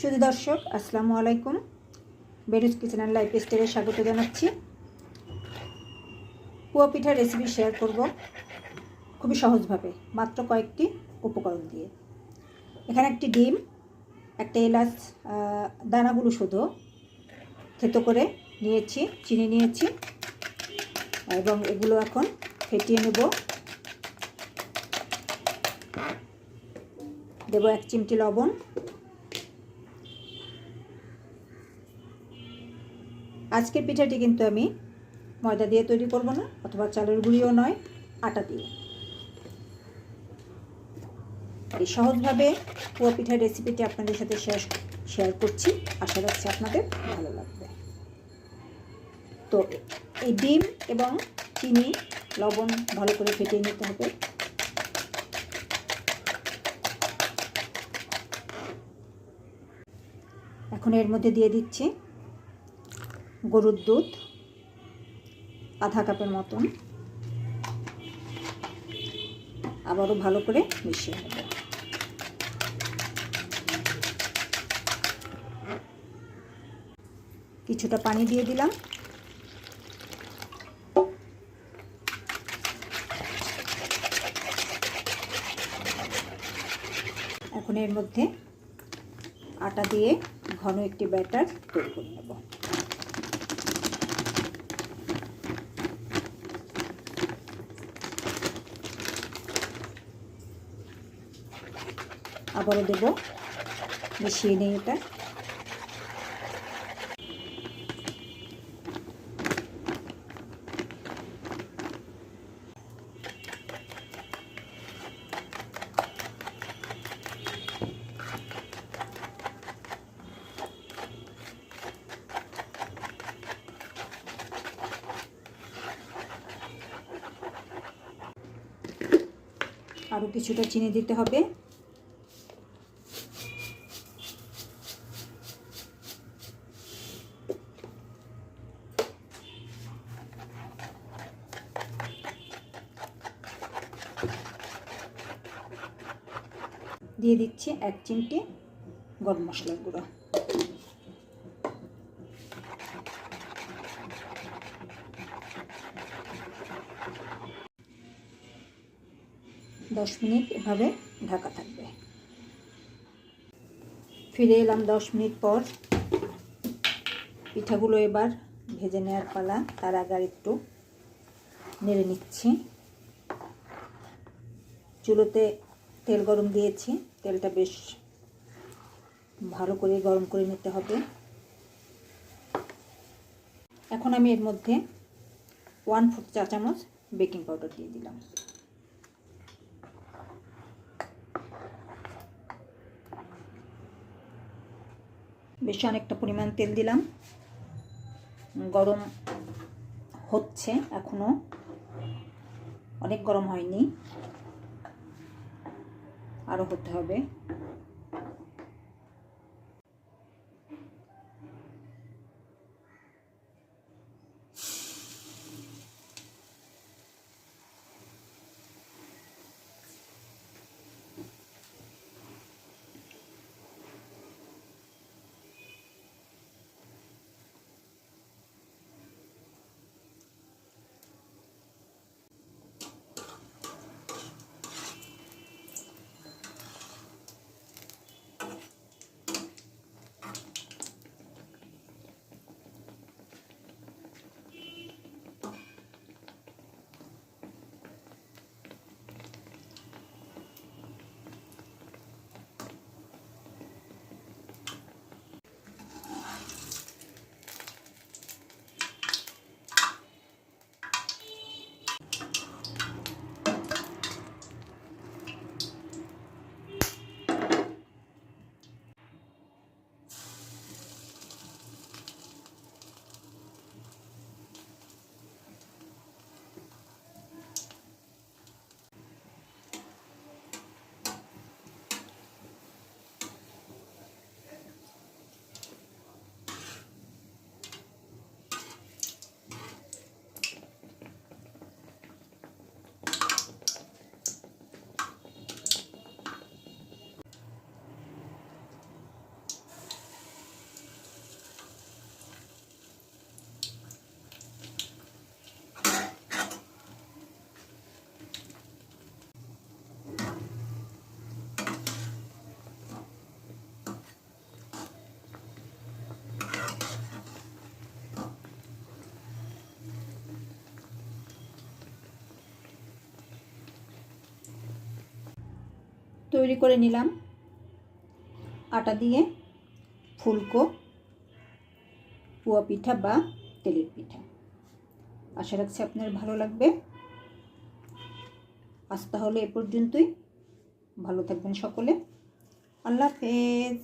শুধু দর্শক, আসসালামু আলাইকুম। বেরুজ কিচেন অ্যান্ড লাইফ স্টাইলে স্বাগত জানাচ্ছি। পুয়া পিঠার রেসিপি শেয়ার করব খুবই সহজভাবে, মাত্র কয়েকটি উপকরণ দিয়ে। এখানে একটি ডিম, একটা এলাচ দানাগুলো শুধু থেতো করে নিয়েছি, চিনি নিয়েছি, এবং এগুলো এখন ফেটিয়ে নেব। দেবো এক চিমটি লবণ আজকের পিঠাটি কিন্তু আমি ময়দা দিয়ে তৈরি করব না, অথবা চালের গুঁড়িও নয়, আটা দিয়ে। এই সহজভাবে পুয়া পিঠার রেসিপিটি আপনাদের সাথে শেয়ার শেয়ার করছি। আশা রাখছি আপনাদের ভালো লাগবে। তো এই ডিম এবং চিনি, লবণ ভালো করে ফেটিয়ে নিতে হবে। এখন এর মধ্যে দিয়ে দিচ্ছি গরুর দুধ, আধা কাপের মতন। আবারও ভালো করে মিশিয়ে নেব। কিছুটা পানি দিয়ে দিলাম। এখন এর মধ্যে আটা দিয়ে ঘন একটি ব্যাটার তৈরি করে নেব। আবারও দেব। মিশিয়ে নিই এটা। আরও কিছুটা চিনি দিতে হবে। দিয়ে দিচ্ছি এক চিমটি গরম মশলার গুঁড়ো। দশ মিনিট এভাবে ঢাকা থাকবে। ফিরে এলাম দশ মিনিট পর। পিঠাগুলো এবার ভেজে নেওয়ার পালা, তার আগে একটু নেড়ে নিচ্ছি। চুলোতে তেল গরম দিয়েছি। তেলটা বেশ ভালো করে গরম করে নিতে হবে। এখন আমি এর মধ্যে ওয়ান ফোর্থ চা চামচ বেকিং পাউডার দিয়ে দিলাম। বেশ অনেকটা পরিমাণ তেল দিলাম। গরম হচ্ছে এখনও, অনেক গরম হয়নি। আরও হতে হবে। তৈরি করে নিলাম। আটা দিয়ে ফুলকো পুয়া পিঠা বা তেলের পিঠা। আশা রাখছি আপনার ভালো লাগবে। আজ তাহলে এ পর্যন্তই। ভালো থাকবেন সকলে। আল্লাহ হাফেজ।